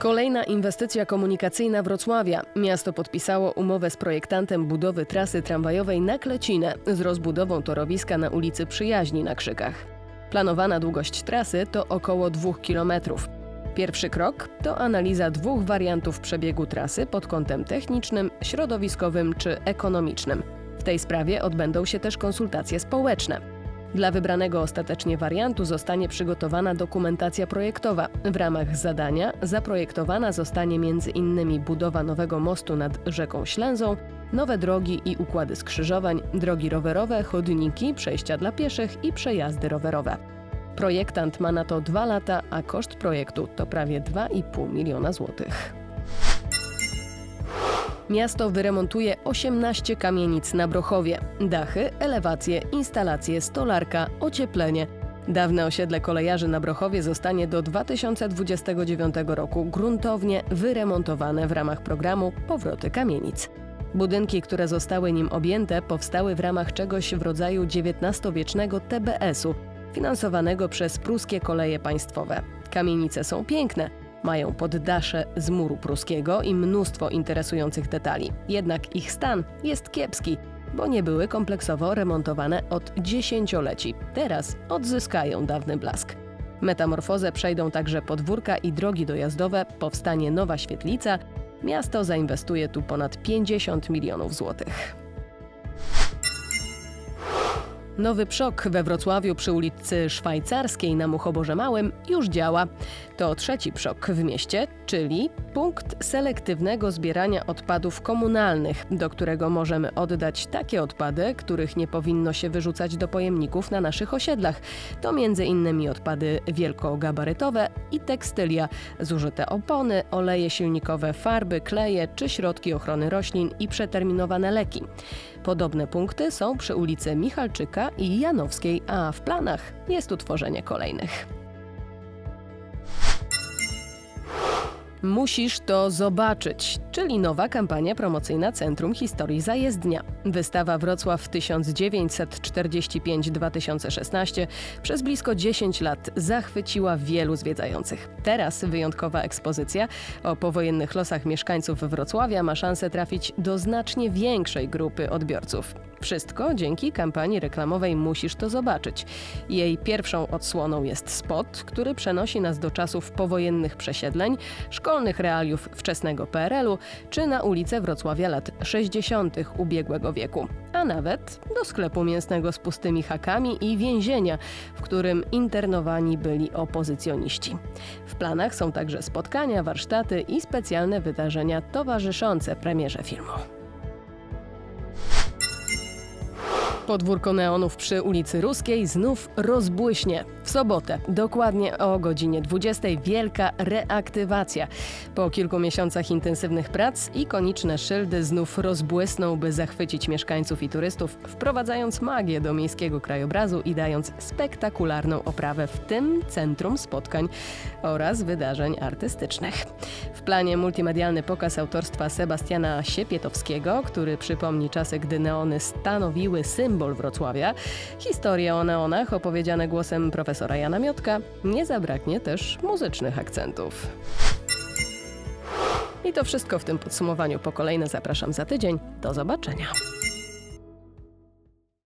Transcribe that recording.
Kolejna inwestycja komunikacyjna Wrocławia. Miasto podpisało umowę z projektantem budowy trasy tramwajowej na Klecinę z rozbudową torowiska na ulicy Przyjaźni na Krzykach. Planowana długość trasy to około 2 km. Pierwszy krok to analiza dwóch wariantów przebiegu trasy pod kątem technicznym, środowiskowym czy ekonomicznym. W tej sprawie odbędą się też konsultacje społeczne. Dla wybranego ostatecznie wariantu zostanie przygotowana dokumentacja projektowa. W ramach zadania zaprojektowana zostanie m.in. budowa nowego mostu nad rzeką Ślęzą, nowe drogi i układy skrzyżowań, drogi rowerowe, chodniki, przejścia dla pieszych i przejazdy rowerowe. Projektant ma na to dwa lata, a koszt projektu to prawie 2,5 miliona złotych. Miasto wyremontuje 18 kamienic na Brochowie. Dachy, elewacje, instalacje, stolarka, ocieplenie. Dawne osiedle kolejarzy na Brochowie zostanie do 2029 roku gruntownie wyremontowane w ramach programu Powroty Kamienic. Budynki, które zostały nim objęte, powstały w ramach czegoś w rodzaju XIX-wiecznego TBS-u, finansowanego przez pruskie koleje państwowe. Kamienice są piękne, mają poddasze z muru pruskiego i mnóstwo interesujących detali. Jednak ich stan jest kiepski, bo nie były kompleksowo remontowane od dziesięcioleci. Teraz odzyskają dawny blask. Metamorfozę przejdą także podwórka i drogi dojazdowe, powstanie nowa świetlica. Miasto zainwestuje tu ponad 50 milionów złotych. Nowy przok we Wrocławiu przy ulicy Szwajcarskiej na Muchoborze Małym już działa. To trzeci przok w mieście, czyli punkt selektywnego zbierania odpadów komunalnych, do którego możemy oddać takie odpady, których nie powinno się wyrzucać do pojemników na naszych osiedlach. To m.in. odpady wielkogabarytowe i tekstylia, zużyte opony, oleje silnikowe, farby, kleje czy środki ochrony roślin i przeterminowane leki. Podobne punkty są przy ulicy Michalczyka i Janowskiej, a w planach jest utworzenie kolejnych. Musisz to zobaczyć, czyli nowa kampania promocyjna Centrum Historii Zajezdnia. Wystawa Wrocław 1945-2016 przez blisko 10 lat zachwyciła wielu zwiedzających. Teraz wyjątkowa ekspozycja o powojennych losach mieszkańców Wrocławia ma szansę trafić do znacznie większej grupy odbiorców. Wszystko dzięki kampanii reklamowej Musisz to zobaczyć. Jej pierwszą odsłoną jest spot, który przenosi nas do czasów powojennych przesiedleń, szkolnych realiów wczesnego PRL-u czy na ulice Wrocławia lat 60. ubiegłego wieku, a nawet do sklepu mięsnego z pustymi hakami i więzienia, w którym internowani byli opozycjoniści. W planach są także spotkania, warsztaty i specjalne wydarzenia towarzyszące premierze filmu. Podwórko neonów przy ulicy Ruskiej znów rozbłyśnie. W sobotę, dokładnie o godzinie 20, wielka reaktywacja. Po kilku miesiącach intensywnych prac, ikoniczne szyldy znów rozbłysną, by zachwycić mieszkańców i turystów, wprowadzając magię do miejskiego krajobrazu i dając spektakularną oprawę w tym centrum spotkań oraz wydarzeń artystycznych. W planie multimedialny pokaz autorstwa Sebastiana Siepietowskiego, który przypomni czasy, gdy neony stanowiły symbol Wrocławia. Historie o neonach opowiedziane głosem profesora Jana Miotka. Nie zabraknie też muzycznych akcentów. I to wszystko w tym podsumowaniu. Po kolejne zapraszam za tydzień. Do zobaczenia.